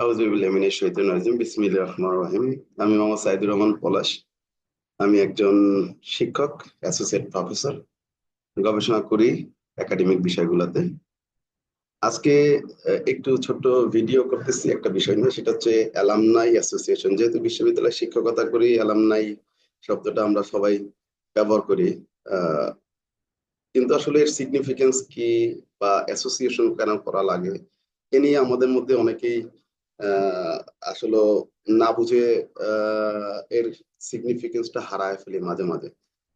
আমি মোহাম্মদ সাইদুর রহমান পলাশ। আমি একজন শিক্ষক অ্যাসোসিয়েট প্রফেসর গবেষণা করি একাডেমিক বিষয়গুলোতে। আজকে একটু ছোট ভিডিও করতেছি একটা বিষয় নিয়ে। সেটা হচ্ছে অ্যালামনাই অ্যাসোসিয়েশন যেহেতু বিশ্ববিদ্যালয়ে শিক্ষকতা করি অ্যালামনাই শব্দটা আমরা সবাই ব্যবহার করি। কিন্তু আসলে এর সিগনিফিকেন্স কি বা অ্যাসোসিয়েশন কেন করা লাগে, এ নিয়ে আমাদের মধ্যে অনেকেই আসলে না বুঝে এর সিগনিফিকেন্সটা হারায় ফেলি মাঝে মাঝে।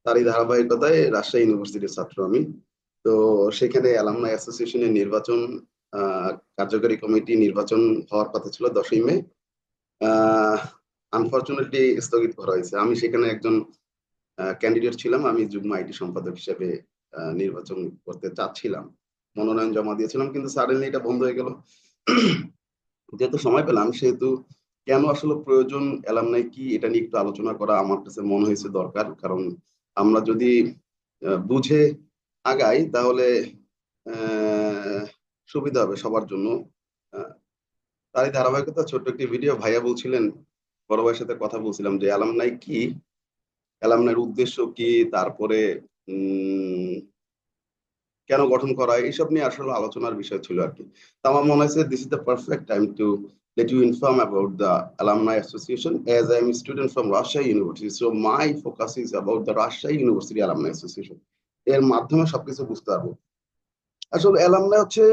তারই ধারাবাহিকতায় রাজশাহী ইউনিভার্সিটির ছাত্র আমি। তো সেখানে অ্যালামনা অ্যাসোসিয়েশনের নির্বাচন কার্যকরী কমিটি নির্বাচন হওয়ার কথা ছিল দশই মে। আনফর্চুনেটলি স্থগিত করা হয়েছে। আমি সেখানে একজন ক্যান্ডিডেট ছিলাম। আমি যুগ্ম আইটি সম্পাদক হিসেবে নির্বাচন করতে চাচ্ছিলাম। মনোনয়ন জমা দিয়েছিলাম। কিন্তু সাডেনলি এটা বন্ধ হয়ে গেল। যেহেতু সময় পেলাম, সেহেতু কেন আসলে প্রয়োজন এলাম নাই কি এটা নিয়ে একটু আলোচনা করা আমার কাছে মনে হয়েছে দরকার। কারণ আমরা যদি বুঝে আগাই তাহলে সুবিধা হবে সবার জন্য। তারই ধারাবাহিকতা ছোট্ট একটি ভিডিও ভাইয়া বলছিলেন, বড় ভাইয়ের সাথে কথা বলছিলাম যে নাই কি অ্যালামনাইয়ের উদ্দেশ্য কি, তারপরে কেন গঠন করা এইসব নিয়ে আসলে আলোচনার বিষয় ছিল আর কি তো আমার মনে হয়েছে this is the perfect time to let you inform about the alumni association as I am a student from Rajshahi University. So, my focus is about the Rajshahi University Alumni. এর মাধ্যমে সবকিছু বুঝতে পারব আসলে অ্যালামনাই হচ্ছে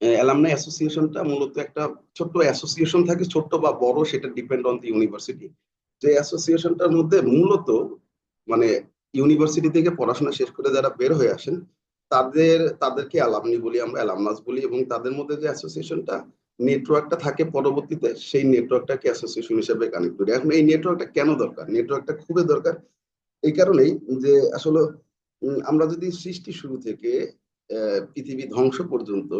alumni অ্যাসোসিয়েশনটা মূলত একটা ছোট্ট অ্যাসোসিয়েশন থাকে, ছোট্ট বা বড়, সেটা ডিপেন্ড অন দি ইউনিভার্সিটি যে অ্যাসোসিয়েশনটার মধ্যে মূলত মানে ইউনিভার্সিটি থেকে পড়াশোনা শেষ করে যারা বের হয়ে আসেন তাদের, তাদেরকে অ্যালামনি বলি আমরা, অ্যালামনাস বলি এবং তাদের মধ্যে যে অ্যাসোসিয়েশনটা নেটওয়ার্কটা থাকে পরবর্তীতে, সেই নেটওয়ার্কটাকে অ্যাসোসিয়েশন হিসেবে কানেক্ট করি। এখন এই নেটওয়ার্কটা কেন দরকার? নেটওয়ার্কটা খুবই দরকার এই কারণেই যে আসলে আমরা যদি সৃষ্টি শুরু থেকে পৃথিবী ধ্বংস পর্যন্ত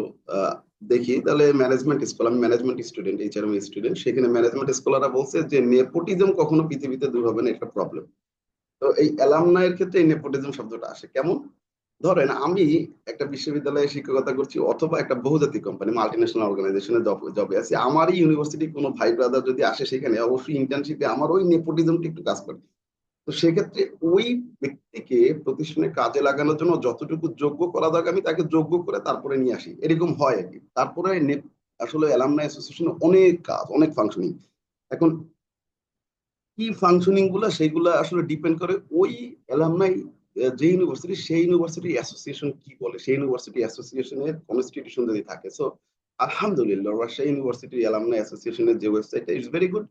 দেখি, তাহলে ম্যানেজমেন্ট স্কুল আমি ম্যানেজমেন্ট স্টুডেন্ট এইচআরএম স্টুডেন্ট সেখানে ম্যানেজমেন্ট স্কলাররা বলছে যে নেপোটিজম কখনো পৃথিবীতে দূর হবে না একটা প্রবলেম তো এই অ্যালামনাইয়ের ক্ষেত্রে এই নেপোটিজম শব্দটা আসে। কেমন? ধরেন আমি একটা বিশ্ববিদ্যালয়ে শিক্ষকতা করছি অথবা একটা বহুজাতিক কোম্পানি মাল্টি ন্যাশনাল অর্গানাইজেশনে জবে আছি। আমারই ইউনিভার্সিটি কোনো ভাই ব্রাদার যদি আসে সেখানে, অবশ্যই ইন্টার্নশিপে আমার ওই নেপোটিজমটা একটু কাজ করে। তো সেক্ষেত্রে ওই ব্যক্তিকে প্রতিষ্ঠানে কাজে লাগানোর জন্য যতটুকু যোগ্য করা দরকার, আমি তাকে যোগ্য করে তারপরে নিয়ে আসি। এরকম হয় আর কি। তারপরে আসলে অ্যালামনাই অ্যাসোসিয়েশন অনেক কাজ, অনেক ফাংশনিং এখন কি ফাংশনিংগুলা, সেগুলা আসলে ডিপেন্ড করে ওই অ্যালামনাই যে ইউনিভার্সিটি সেই ইউনিভার্সিটি অ্যাসোসিয়েশন কি বলে? সেই ইউনিভার্সিটি অ্যাসোসিয়েশনের কনস্টিটিউশন যদি থাকে সো আলহামদুলিল্লাহ রাজশাহী ইউনিভার্সিটি অ্যালামনাই অ্যাসোসিয়েশনের যে ওয়েবসাইটটা ইটস ভেরি গুড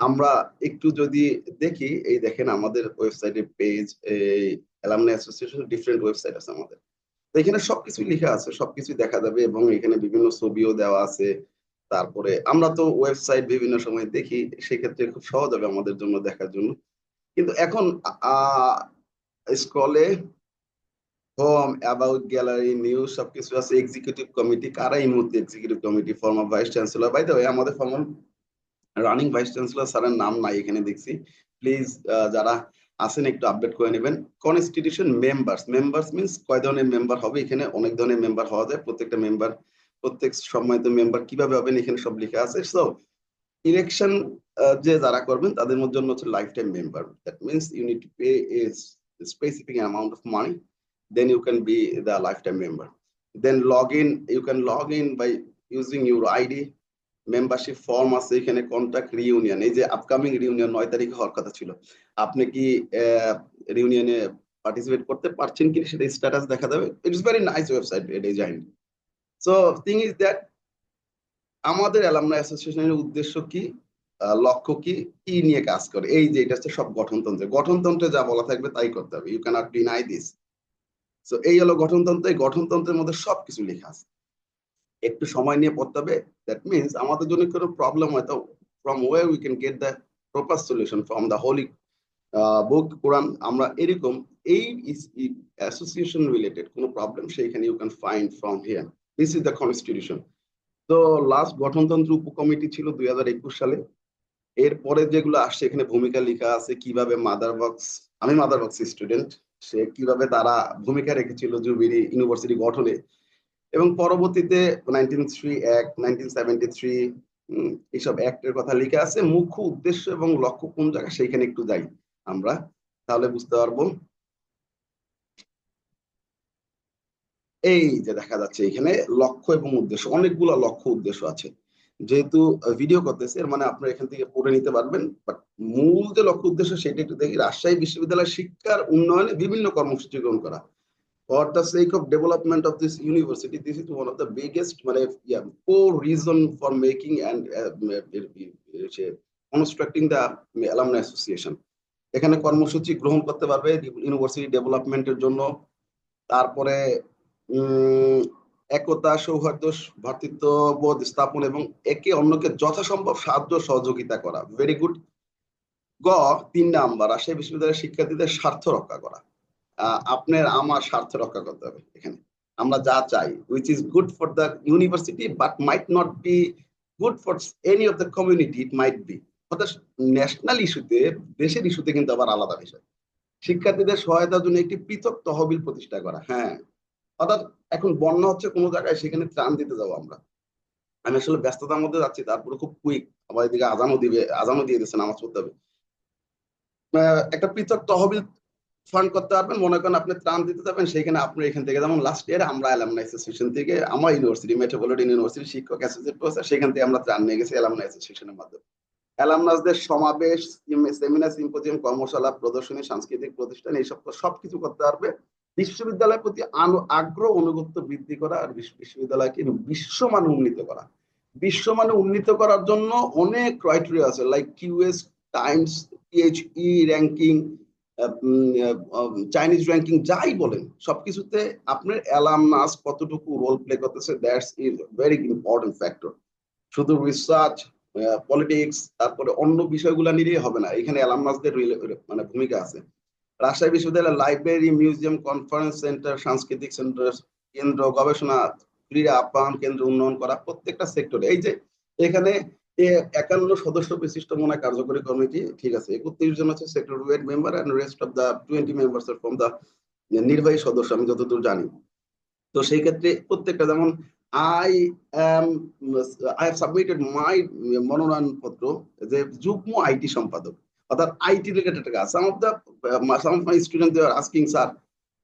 আমরা একটু যদি দেখি, এই দেখেন আমাদের ওয়েবসাইটের পেজ এই অ্যালামনাই অ্যাসোসিয়েশন ডিফারেন্ট ওয়েবসাইট আছে আমাদের। তো এখানে সবকিছুই লেখা আছে, সবকিছুই দেখা যাবে এবং এখানে বিভিন্ন ছবিও দেওয়া আছে। তারপরে আমরা তো ওয়েবসাইট বিভিন্ন সময় দেখি, সেক্ষেত্রে খুব সহজ হবে আমাদের জন্য দেখার জন্য। কিন্তু এখন স্ক্রলে হোম অ্যাবাউট গ্যালারি, নিউজ, সবকিছু আছে। এক্সিকিউটিভ কমিটি কারা এই মুহূর্তে executive committee former vice chancellor by the আমাদের ফর্মার রানিং ভাইস চ্যান্সেলর স্যারের নাম নাই এখানে দেখছি। প্লিজ যারা আছেন একটু আপডেট করে নেবেন। কনস্টিটিউশন মেম্বার্স মেম্বার্স মিনস কয় ধরনের মেম্বার হবে? এখানে অনেক ধরনের মেম্বার হওয়া যায়। প্রত্যেকটা মেম্বার প্রত্যেক সম্মানিত মেম্বার কীভাবে হবেন? এখানে সব লেখা আছে। সো ইলেকশন যে যারা করবেন, তাদের মধ্যে হচ্ছে life time member that means unit pay a amount of money then you can be the life time member then log in you can log in by using your ID membership form আছে, এখানে contact reunion এই যে upcoming reunion নয় তারিখে হওয়ার কথা ছিল। আপনি কি রিউনিয়নে পার্টিসিপেট করতে পারছেন কি সেটা স্ট্যাটাস দেখা যাবে। It's very nice website design so thing is that আমাদের অ্যালামনা অ্যাসোসিয়েশনের উদ্দেশ্য কি? লক্ষ্য কি? কি নিয়ে কাজ করে? এই যে এটা হচ্ছে সব গঠনতন্ত্রে গঠনতন্ত্রে যা বলা থাকবে তাই করতে হবে। You can't deny this so এই হলো গঠনতন্ত্র। এই গঠনতন্ত্রের মধ্যে সবকিছু লেখা আছে। একটু সময় নিয়ে পড়তে হবে। দ্যাট মিনস আমাদের জন্য কোনো প্রবলেম হয় তো from way we can get the proper solution from the holy book Quran আমরা এরকম এই অ্যাসোসিয়েশন রিলেটেড কোনো প্রবলেম সেইখানে you can find from here this is the constitution তো লাস্ট গঠনতন্ত্র উপকমিটি ছিল দুই হাজার একুশ সালে। এরপরে যেগুলো আসছে, এখানে ভূমিকা লেখা আছে কীভাবে মাদার বক্স আমি মাদার বক্স স্টুডেন্ট সে কীভাবে তারা ভূমিকা রেখেছিল জুবিরি ইউনিভার্সিটি গঠনে। এবং পরবর্তীতে nineteen three nineteen seventy three এইসব অ্যাক্টের কথা লিখে আছে। মুখ্য উদ্দেশ্য এবং লক্ষ্য কোন জায়গায়, সেইখানে একটু যাই আমরা, তাহলে বুঝতে পারব। এই যে দেখা যাচ্ছে এখানে লক্ষ্য এবং উদ্দেশ্য, অনেকগুলো লক্ষ্য উদ্দেশ্য আছে। যেহেতু ভিডিও করতেছে এর মানে আপনারা এখান থেকে পড়ে নিতে পারবেন। বাট মূল যে লক্ষ্য উদ্দেশ্য সেটা একটু দেখি রাজশাহী বিশ্ববিদ্যালয়ের শিক্ষার উন্নয়নে বিভিন্ন কর্মসূচি গ্রহণ করা। For the sake of development of this university this is one of the biggest মানে core reason for making and uh, constructing the alumni এখানে কর্মসূচি গ্রহণ করতে পারবে ইউনিভার্সিটি ডেভেলপমেন্টের জন্য। তারপরে একতা, সৌহার্দ্য ভ্রাতৃত্ববোধ স্থাপন এবং একে অন্যকে যথাসম্ভব সাহায্য সহযোগিতা করা। ভেরি গুড গ, তিন নাম্বার, রাজশাহী বিশ্ববিদ্যালয়ের শিক্ষার্থীদের স্বার্থ রক্ষা করা। আপনার, আমার স্বার্থ রক্ষা করতে হবে এখানে। আমরা যা চাই which is good for the university but might not be good for any of the community it might be অর্থাৎ ন্যাশনাল ইস্যুতে দেশের ইস্যুতে কিন্তু আবার আলাদা বিষয়। শিক্ষার্থীদের সহায়তার জন্য একটি পৃথক তহবিল প্রতিষ্ঠা করা। হ্যাঁ অর্থাৎ এখন বন্যা হচ্ছে কোনো জায়গায়, সেখানে ত্রাণ দিতে যাব আমরা। আমি আসলে ব্যস্ততার মধ্যে যাচ্ছি, তারপরে খুব কুইক আবার এদিকে আজানও দিবে, আজানও দিয়ে দিচ্ছে নামাজ পড়তে হবে। একটা পৃথক তহবিল ফান্ড করতে পারবেন, মনে করেন আপনি ত্রাণ দিতে যাবেন, সেখানে আপনি এখান থেকে যেমন লাস্ট ইয়ার আমরা অ্যালামনাই অ্যাসোসিয়েশন থেকে আমার ইউনিভার্সিটি মেট্রোপলিটন ইউনিভার্সিটি শিক্ষক অ্যাসোসিয়েট করছে সেখান থেকে আমরা ত্রাণ নিয়ে গেছি অ্যালামনাই অ্যাসোসিয়েশনের মাধ্যমে। অ্যালামনাসদের সমাবেশ সেমিনার সিম্পোজিয়াম কর্মশালা, প্রদর্শনী, সাংস্কৃতিক প্রতিষ্ঠান এইসব সবকিছু করতে পারবে। বিশ্ববিদ্যালয়ের প্রতি আগ্রহ অনুগত্য বৃদ্ধি করা আর বিশ্ববিদ্যালয়কে বিশ্বমানে উন্নীত করা। বিশ্বমানে উন্নীত করার জন্য অনেক ক্রাইটেরিয়া আছে like QS times PHE ranking chinese ranking যাই বলেন, সবকিছুতে আপনার অ্যালামনাস কতটুকু রোল প্লে করতেছে that's is very important factor শুধু রিসার্চ পলিটিক্স তারপরে অন্য বিষয়গুলো নিলেই হবে না, এখানে অ্যালামনাসদের মানে ভূমিকা আছে। রাজশাহী বিশ্ববিদ্যালয়ের লাইব্রেরি, মিউজিয়াম, কনফারেন্স সেন্টার, সাংস্কৃতিক সেন্টার, কেন্দ্র, গবেষণা, ক্রীড়া আপ্যায়ন কেন্দ্র উন্নয়ন করা প্রত্যেকটা সেক্টরে এই যে এখানে একান্ন সদস্য বিশিষ্ট মনে কার্যকরী কমিটি, ঠিক আছে, একত্রিশ জন আছে sector wait member and rest of the twenty members from the নির্বাহী সদস্য, আমি যতদূর জানি। তো সেই ক্ষেত্রে প্রত্যেকটা যেমন I am I have submitted my মনোনয়ন পত্র যে যুগ্ম আইটি সম্পাদক অর্থাৎ আইটি রিলেটেড কাজ। Some of the some of my student are asking sir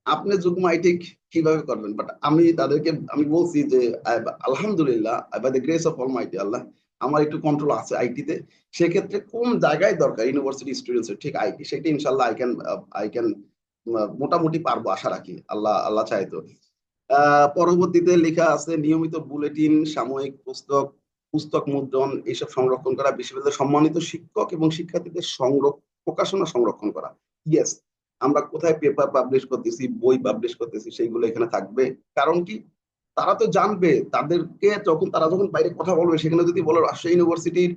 আপনি যুগ্ম আইটি কীভাবে করবেন? বাট আমি তাদেরকে, আমি বলছি যে আলহামদুলিল্লাহ by the grace of all mighty Allah আমার একটু কন্ট্রোল আছে আইটিতে সেক্ষেত্রে কোন জায়গায় দরকার? ইউনিভার্সিটি স্টুডেন্টস ঠিক আইটি সেটা ইনশাল্লাহ আই ক্যান আই ক্যান মোটামুটি পারব আশা রাখি। আল্লাহ আল্লাহ চাইতো পরবর্তীতে লেখা আছে, নিয়মিত বুলেটিন, সাময়িক পুস্তক পুস্তক মুদ্রণ এইসব সংরক্ষণ করা, বিশ্ববিদ্যালয়ের সম্মানিত শিক্ষক এবং শিক্ষার্থীদের প্রকাশনা সংরক্ষণ করা। ইয়েস আমরা কোথায় পেপার পাবলিশ করতেছি, বই পাবলিশ করতেছি, সেইগুলো এখানে থাকবে। কারণ কি? তারা তো জানবে, তাদেরকে যখন, তারা যখন বাইরে কথা বলবে, সেখানে যদি বলো রাজশাহী ইউনিভার্সিটির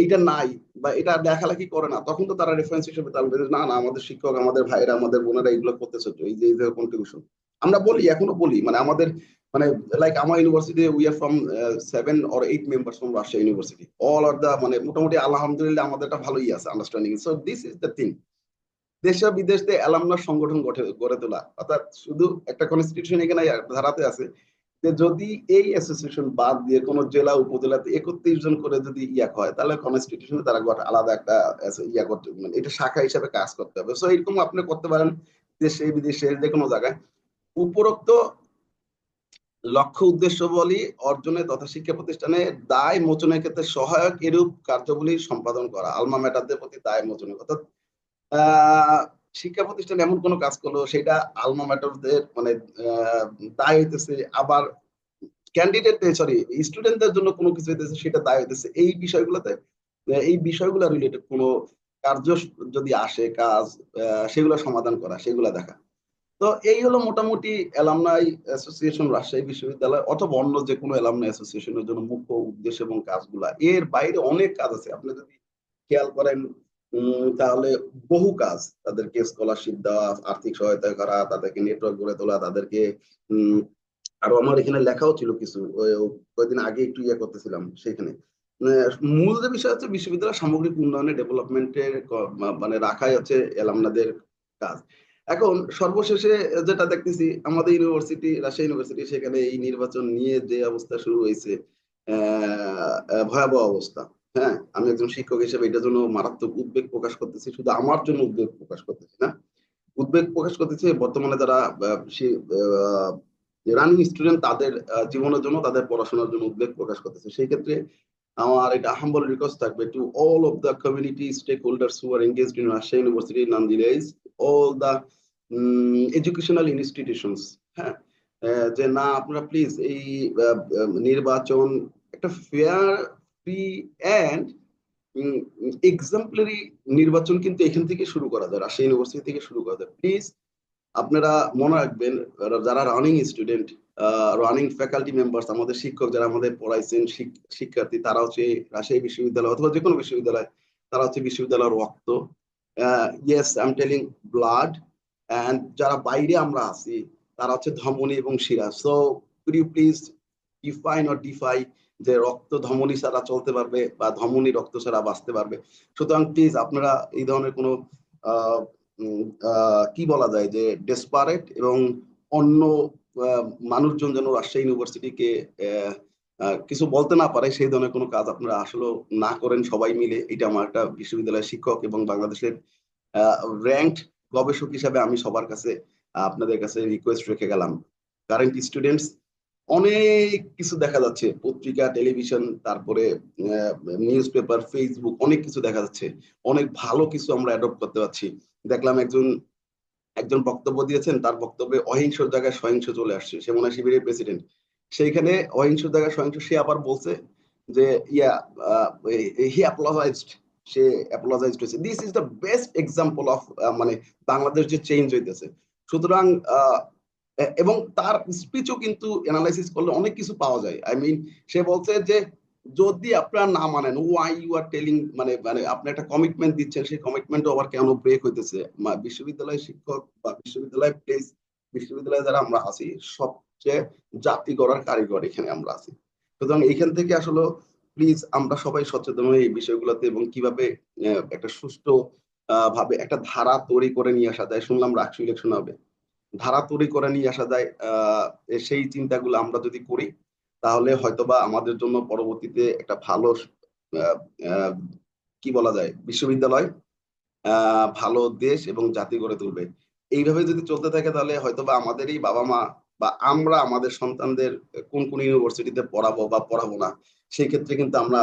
এইটা নাই বা এটা লেখালেখি করে না, তখন তো তারা রেফারেন্স হিসেবে তাহলে না না, আমাদের শিক্ষক, আমাদের ভাইরা আমাদের বোনেরা এগুলো করতেছে এই যে কন্ট্রিবিউশন আমরা বলি, এখনও বলি মানে আমাদের মানে লাইক আমার university we are from seven or eight members from Rajshahi university all are the মানে মোটামুটি আলহামদুলিল্লাহ আমাদের একটা ভালোই আছে understanding so this is the thing দেশে বিদেশে অ্যালামনার সংগঠন গড়ে তোলা। অর্থাৎ শুধু একটা কনস্টিটিউশন এখানে ধারাতে আছে যে, যদি এই অ্যাসোসিয়েশন বাদ দিয়ে কোনো জেলা, উপজেলাতে একত্রিশ জন করে যদি ইয়া হয়, তাহলে কনস্টিটিউশনে তারা আলাদা একটা ইয়া করতে মানে এটা শাখা হিসাবে কাজ করতে হবে। সো এরকম আপনি করতে পারেন দেশে বিদেশে যে কোনো জায়গায়। উপরোক্ত লক্ষ্য উদ্দেশ্য বলি অর্জনে তথা শিক্ষা প্রতিষ্ঠানে দায় মোচনের ক্ষেত্রে সহায়ক এরূপ কার্যবলী সম্পাদন করা। আলমা ম্যাটারদের প্রতি দায় মোচনের অর্থাৎ শিক্ষা প্রতিষ্ঠান এমন কোনো কাজ করল, সেটা আলমা ম্যাটারদের মানে দায় হইতেছে। আবার ক্যান্ডিডেট সরি স্টুডেন্টদের জন্য কোনো কিছু হইতেছে, সেটা দায় হইতেছে। এই বিষয়গুলোতে এই বিষয়গুলো রিলেটেড কোনো কার্য যদি আসে, কাজ সেগুলো সমাধান করা, সেগুলো দেখা। তো এই হলো মোটামুটি অ্যালামনাই অ্যাসোসিয়েশন, রাজশাহী বিশ্ববিদ্যালয় অথবা অন্য যে কোনো অ্যালামনাই অ্যাসোসিয়েশনের জন্য মুখ্য উদ্দেশ্য এবং কাজগুলা। এর বাইরে অনেক কাজ আছে। আপনি যদি খেয়াল করেন তাহলে বহু কাজ তাদেরকে স্কলারশিপ দেওয়া, আর্থিক সহায়তা করা, তাদেরকে নেটওয়ার্ক গড়ে তোলা, তাদেরকে আরও আমার এখানে লেখাও ছিল কিছু কয়েকদিন আগে একটু ইয়ে করতেছিলাম সেখানে মূল যে বিষয় হচ্ছে বিশ্ববিদ্যালয় সামগ্রিক উন্নয়নে ডেভেলপমেন্টের মানে রাখাই হচ্ছে এলামনাদের কাজ। এখন সর্বশেষে যেটা দেখতেছি, আমাদের ইউনিভার্সিটি রাজশাহী ইউনিভার্সিটি সেখানে এই নির্বাচন নিয়ে যে অবস্থা শুরু হয়েছে ভয়াবহ অবস্থা। হ্যাঁ আমি একজন শিক্ষক হিসেবে এটার জন্য মারাত্মক উদ্বেগ প্রকাশ করতেছি, শুধু আমার জন্য উদ্বেগ প্রকাশ করতেছি না। উদ্বেগ প্রকাশ করতেছি, বর্তমানে যারা রানিং স্টুডেন্ট তাদের জীবনের জন্য, তাদের পড়াশোনার জন্য উদ্বেগ প্রকাশ করতেছে। সেই ক্ষেত্রে আমার এটা হাম্বল রিকোয়েস্ট থাকবে to all of the community stakeholders who are engaged in Rajshahi university নান্দিলাইজ all the educational institutions হ্যাঁ? যে না, আপনারা প্লিজ এই নির্বাচন একটা ফেয়ার ফ্রি অ্যান্ড এক্সাম্পলারি নির্বাচন কিন্তু এখান থেকে শুরু করা যায় রাজশাহী ইউনিভার্সিটি থেকে শুরু করা যায়। প্লিজ আপনারা মনে রাখবেন যারা running student running faculty members আমাদের শিক্ষক যারা আমাদের পড়াইছেন শিক্ষার্থী, তারা হচ্ছে রাজশাহী বিশ্ববিদ্যালয় অথবা যে কোনো বিশ্ববিদ্যালয়, তারা হচ্ছে বিশ্ববিদ্যালয়ের রক্ত। Yes I am telling blood and যারা বাইরে আমরা আছি, তারা হচ্ছে ধমনী এবং শিরা। So could you please define or defy যে রক্ত ধমনী ছাড়া চলতে পারবে বা ধমনী রক্ত ছাড়া বাঁচতে পারবে? সুতরাং প্লিজ আপনারা এই ধরনের কোনো কি বলা যায় যে ডেসপারেট এবং অন্য মানুষজন যেন রাজশাহী ইউনিভার্সিটিকে কিছু বলতে না পারে, সেই ধরনের কোনো কাজ আপনারা আসলে না করেন সবাই মিলে। এটা আমার একটা বিশ্ববিদ্যালয়ের শিক্ষক এবং বাংলাদেশের র্যাঙ্কড গবেষক হিসাবে আমি সবার কাছে, আপনাদের কাছে রিকোয়েস্ট রেখে গেলাম। কারেন্ট স্টুডেন্টস অনেক কিছু দেখা যাচ্ছে। পত্রিকা টেলিভিশন তারপরে নিউজ পেপার ফেসবুক অনেক কিছু দেখা যাচ্ছে। অনেক ভালো কিছু আমরা অ্যাডপ্ট করতে পারছি। দেখলাম একজন একজন বক্তব্য দিয়েছেন, তার বক্তব্যে অহিংস জায়গায় সহিংস চলে আসছে, সে মনে শিবিরের প্রেসিডেন্ট সেইখানে অহিংস জায়গায় সহিংস সে আবার বলছে যে, ইয়া হি অ্যাপ্লোজাইজড সে অ্যাপ্লোজাইজড হয়েছে। This is the best example of মানে বাংলাদেশ যে চেঞ্জ হইতেছে। সুতরাং এবং তার স্পিচও কিন্তু অ্যানালাইসিস করলে অনেক কিছু পাওয়া যায়। আই মিন সে বলছে যে যদি আপনারা না মানেন ওয়াই ইউ আর টেলিং মানে মানে আপনি একটা কমিটমেন্ট দিচ্ছেন, সেই কমিটমেন্ট আবার কেন ব্রেক হইতেছে? বিশ্ববিদ্যালয় শিক্ষক বা বিশ্ববিদ্যালয় প্লেস বিশ্ববিদ্যালয়ে যারা আমরা আছি, সবচেয়ে জাতি গড়ার কারিগর এখানে আমরা আছি। সুতরাং এখান থেকে আসলে প্লিজ আমরা সবাই সচেতন হই এই বিষয়গুলোতে এবং কীভাবে একটা সুষ্ঠু ভাবে একটা ধারা তৈরি করে নিয়ে আসা যায়। শুনলাম রাষ্ট্র ইলেকশন হবে। ধারা তৈরি করে নিয়ে আসা যায় সেই চিন্তাগুলো আমরা যদি করি তাহলে হয়তোবা আমাদের জন্য পরবর্তীতে একটা ভালো কি বলা যায়, বিশ্ববিদ্যালয় ভালো দেশ এবং জাতি গড়ে তুলবে। এইভাবে যদি চলতে থাকে তাহলে হয়তোবা আমাদেরই বাবা মা বা আমরা আমাদের সন্তানদের কোন কোন ইউনিভার্সিটিতে পড়াবো বা পড়াবো না, সেই ক্ষেত্রে কিন্তু আমরা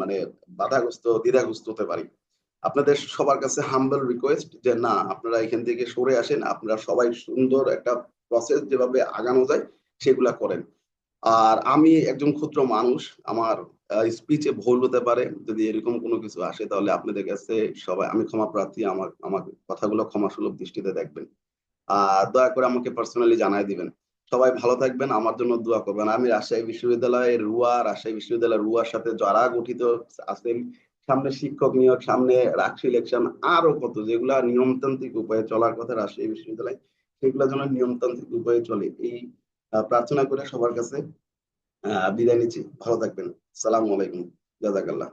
মানে বাধাগ্রস্ত, দ্বিধাগ্রস্ত হতে পারি। আপনাদের সবার কাছে হাম্বল রিকোয়েস্ট যে না, আপনারা এখান থেকে সরে আসেন, আপনারা সবাই সুন্দর একটা প্রসেস যেভাবে আগানো যায়, সেগুলা করেন। আর আমি একজন ক্ষুদ্র মানুষ, আমার স্পিচে ভুল হতে পারে। যদি এরকম কোনো কিছু আসে, তাহলে আপনাদের কাছে সবাই, আমি ক্ষমা প্রার্থী, আমার আমার কথাগুলো ক্ষমা সুলভ দৃষ্টিতে দেখবেন। আর দয়া করে আমাকে পার্সোনালি জানাই দিবেন। সবাই ভালো থাকবেন, আমার জন্য দোয়া করবেন। আমি রাজশাহী বিশ্ববিদ্যালয়ের রুয়া, রাজশাহী বিশ্ববিদ্যালয়ের রুয়ার সাথে যারা গঠিত আছেন, সামনে শিক্ষক নিয়োগ, সামনে রাষ্ট্র ইলেকশন আরও কত, যেগুলা নিয়মতান্ত্রিক উপায়ে চলার কথা রাজশাহী বিশ্ববিদ্যালয় সেগুলো যেন নিয়মতান্ত্রিক উপায়ে চলে। এই প্রার্থনা করে সবার কাছে বিদায় নিচ্ছি। ভালো থাকবেন। সালাম আলাইকুম। জাজাকাল্লাহ